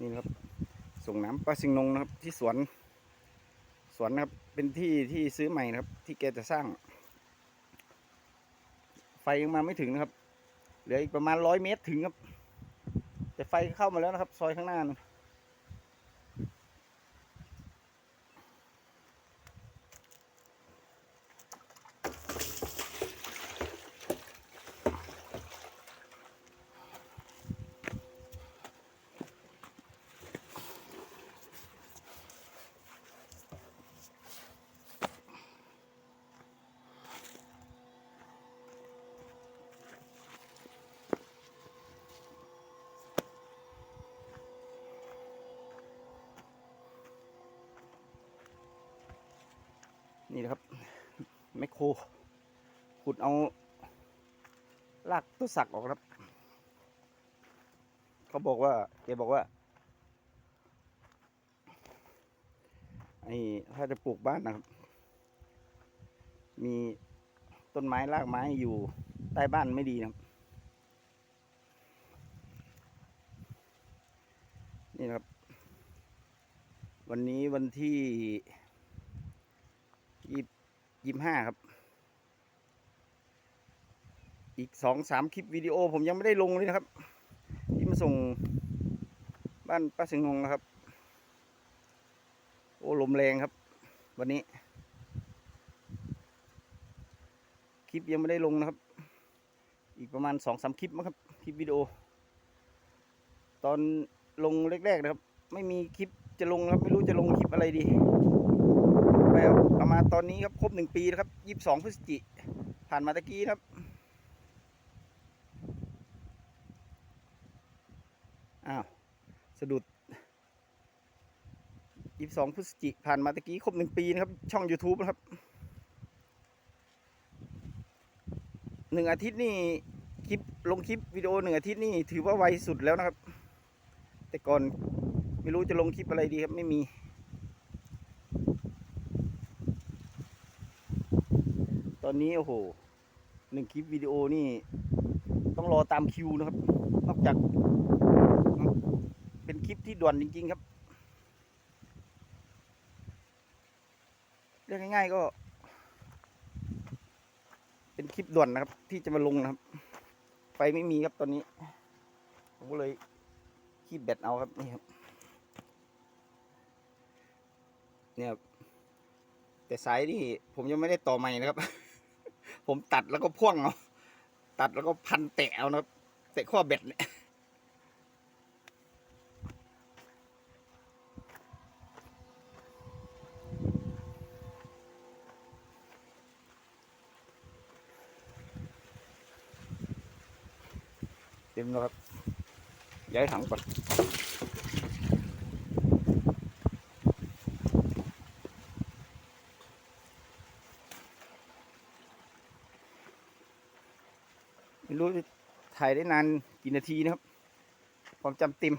นี่นะครับ ส่งน้ำปลาสิงนงนะครับ ที่สวน สวนนะครับ เป็นที่ที่ซื้อใหม่นะครับ ที่แกจะสร้าง ไฟยังมาไม่ถึงนะครับ เหลืออีกประมาณร้อยเมตรถึงครับ แต่ไฟเข้ามาแล้วนะครับ ซอยข้างหน้านะ นี่นะครับแมคโครขุดเอารากต้นสักออกครับ เขาบอกว่าแกบอกว่าไอ้ถ้าจะปลูกบ้านนะครับ มีต้นไม้รากไม้อยู่ใต้บ้านไม่ดีนะครับ นี่นะครับ วันนี้วันที่ ยี่ห้าครับ อีกสองสามคลิปวิดีโอผมยังไม่ได้ลงเลยนะครับ ที่มาส่งบ้านป้าสิงห์งนะครับ โอ้ลมแรงครับ วันนี้ คลิปยังไม่ได้ลงนะครับ อีกประมาณสองสามคลิปมั้งครับ คลิปวิดีโอ ตอนลงแรกๆนะครับ ไม่มีคลิป จะลงครับไม่รู้จะลงคลิปอะไรดีไปเอาเอามาตอนนี้ครับครบหนึ่งปีแล้วครับยี่สิบสองพฤศจิ ผ่านมาตะกี้ครับ อ้าวสะดุดยี่สิบสองพฤศจิ ผ่านมาตะกี้ครบหนึ่งปีนะครับ ช่อง YouTube นะครับหนึ่งอาทิตย์นี่คลิปลงคลิปวิดีโอหนึ่งอาทิตย์นี่ถือว่าไวสุดแล้วนะครับ แต่ก่อน ไม่รู้จะลงคลิปอะไรดีครับไม่มี ตอนนี้โอ้โหหนึ่งคลิปวิดีโอนี่ต้องรอตามคิวนะครับ นอกจาก เป็นคลิปที่ด่วนจริง ๆ ครับเรียกง่ายๆก็ เป็นคลิปด่วนนะครับ ที่จะมาลงนะครับ ไฟไม่มีครับตอนนี้ ผมก็เลยคีบแบตเอาครับนี่ครับ เนี่ยแต่สายนี่ผมยังไม่ได้ต่อใหม่นะครับ ผมตัดแล้วก็พ่วงเอาตัดแล้วก็พันแตะเอานะครับแตะข้อแบตเนี่ยเต็มแล้วครับย้ายถังก่อน ไม่รู้ถ่ายได้นานกี่นาทีนะครับ ความจำเต็ม